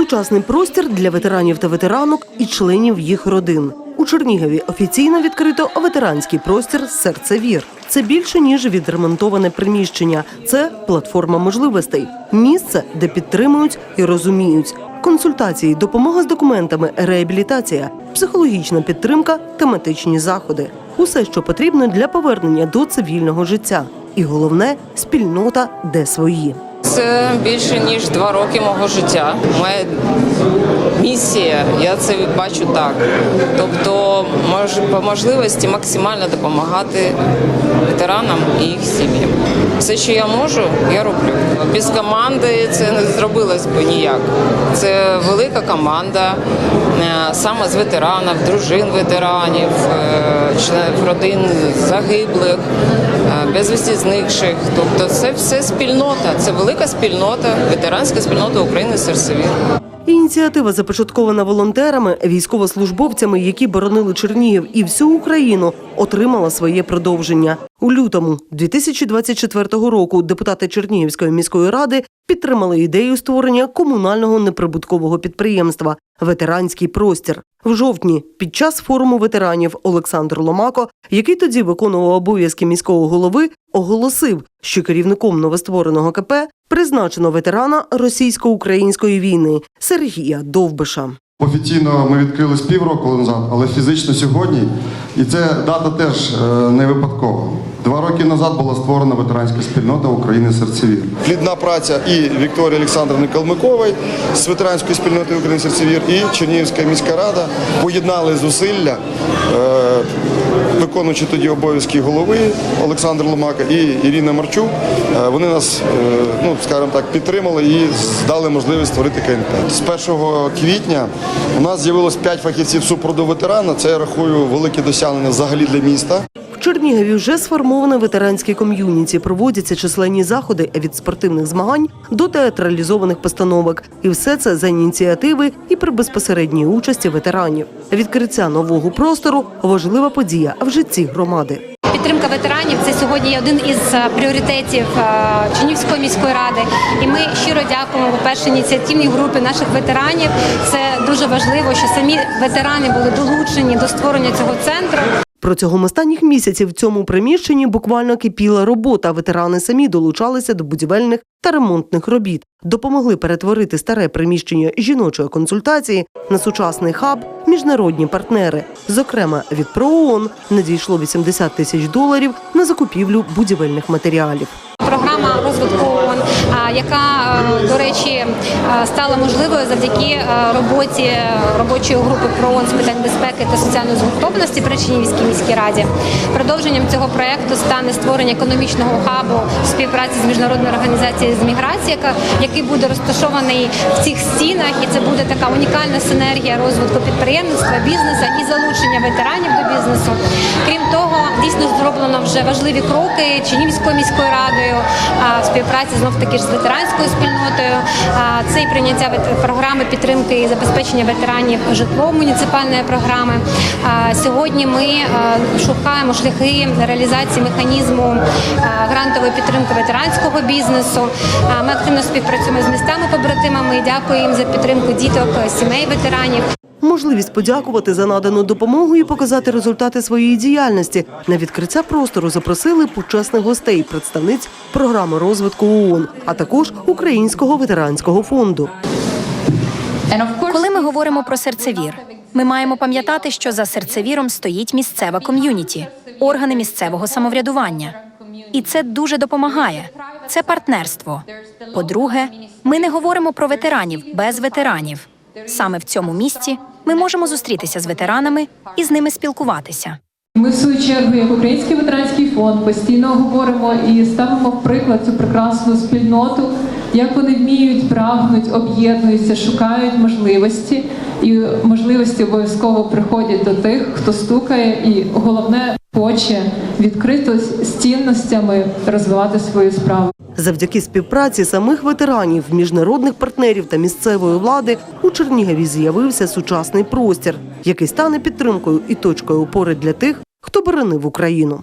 Сучасний простір для ветеранів та ветеранок і членів їх родин. У Чернігові офіційно відкрито ветеранський простір Серце Вір. Це більше ніж відремонтоване приміщення. Це платформа можливостей, місце, де підтримують і розуміють. Консультації, допомога з документами, реабілітація, психологічна підтримка, тематичні заходи усе, що потрібно для повернення до цивільного життя. І головне спільнота, де свої. Це більше ніж два роки мого життя. Моя місія, я це бачу так. Тобто, мож, по можливості максимально допомагати ветеранам і їх сім'ям. Все, що я можу, я роблю. Без команди це не зробилось би ніяк. Це велика команда е, саме з ветеранів, дружин ветеранів, е, членів родин загиблих, безвісті зникших. Тобто, це все спільнота. Це велика спільнота, ветеранська спільнота України Серцевір. Ініціатива започаткована волонтерами, військовослужбовцями, які боронили Чернігів і всю Україну, отримала своє продовження. У лютому 2024 року депутати Чернігівської міської ради підтримали ідею створення комунального неприбуткового підприємства Ветеранський простір. В жовтні під час форуму ветеранів Олександр Ломако, який тоді виконував обов'язки міського голови, оголосив, що керівником новоствореного КП призначено ветерана російсько-української війни Сергія Довбиша. Офіційно ми відкрились півроку назад, але фізично сьогодні. І це дата теж е, не випадкова. Два роки назад була створена ветеранська спільнота України Серцевір. Плідна праця і Вікторії Олександровни Калмикової з ветеранської спільноти України Серцевір, і Чернігівська міська рада поєднали зусилля, е, виконуючи тоді обов'язки голови Олександр Ломака і Ірина Марчук. Е, Вони нас, е, ну скажімо так, підтримали і дали можливість створити КНП. З 1 квітня у нас з'явилось 5 фахівців супроводу ветерана. Це я рахую велике досягнення взагалі для міста. Чернігові вже сформоване ветеранське ком'юніті. Проводяться численні заходи від спортивних змагань до театралізованих постановок. І все це за ініціативи і при безпосередній участі ветеранів. Відкриття нового простору важлива подія в житті громади. Підтримка ветеранів це сьогодні один із е, пріоритетів е, Чернівської міської ради. І ми щиро дякуємо по перше ініціативній групі наших ветеранів. Це дуже важливо, що самі ветерани були долучені до створення цього центру. Протягом останніх місяців в цьому приміщенні буквально кипіла робота. Ветерани самі долучалися до будівельних та ремонтних робіт, допомогли перетворити старе приміщення жіночої консультації на сучасний хаб. Міжнародні партнери, зокрема від ПРООН, надійшло 80 тисяч доларів на закупівлю будівельних матеріалів. Програма розвитку ООН, яка е, до речі е, стала можливою завдяки е, роботі робочої групи ПРООН з питань безпеки та соціальної згуртованості при Чернігівській міській раді. Продовженням цього проекту стане створення економічного хабу співпраці з міжнародною організацією з міграції, який буде розташований в цих стінах, і це буде така унікальна синергія розвитку підприємництва, бізнесу і залучення ветеранів до бізнесу. Крім того, дійсно зроблено вже важливі кроки Чернігівською міською радою співпраці знов таки ж з ветеранською спільнотою. Це і прийняття програми підтримки і забезпечення ветеранів житлом муніципальної програми. Сьогодні ми шукаємо шляхи реалізації механізму грантової підтримки ветеранського бізнесу. Ми активно співпрацюємо з містами побратимами і дякую їм за підтримку діток, сімей ветеранів. Можливість подякувати за надану допомогу і показати результати своєї діяльності. На відкриття простору запросили почесних гостей, представниць програми розвитку ООН, а також Українського ветеранського фонду. Коли ми говоримо про серцевір, ми маємо пам'ятати, що за серцевіром стоїть місцева ком'юніті, органи місцевого самоврядування. І це дуже допомагає. Це партнерство. По-друге, ми не говоримо про ветеранів без ветеранів. Саме в цьому місці ми можемо зустрітися з ветеранами і з ними спілкуватися. Ми в свою чергу, як Український ветеранський фонд, постійно говоримо і ставимо в приклад цю прекрасну спільноту, як вони вміють, прагнуть, об'єднуються, шукають можливості, і можливості обов'язково приходять до тих, хто стукає, і головне хоче відкрито з цінностями розвивати свою справу. Завдяки співпраці самих ветеранів, міжнародних партнерів та місцевої влади у Чернігові з'явився сучасний простір, який стане підтримкою і точкою опори для тих, хто боронив Україну.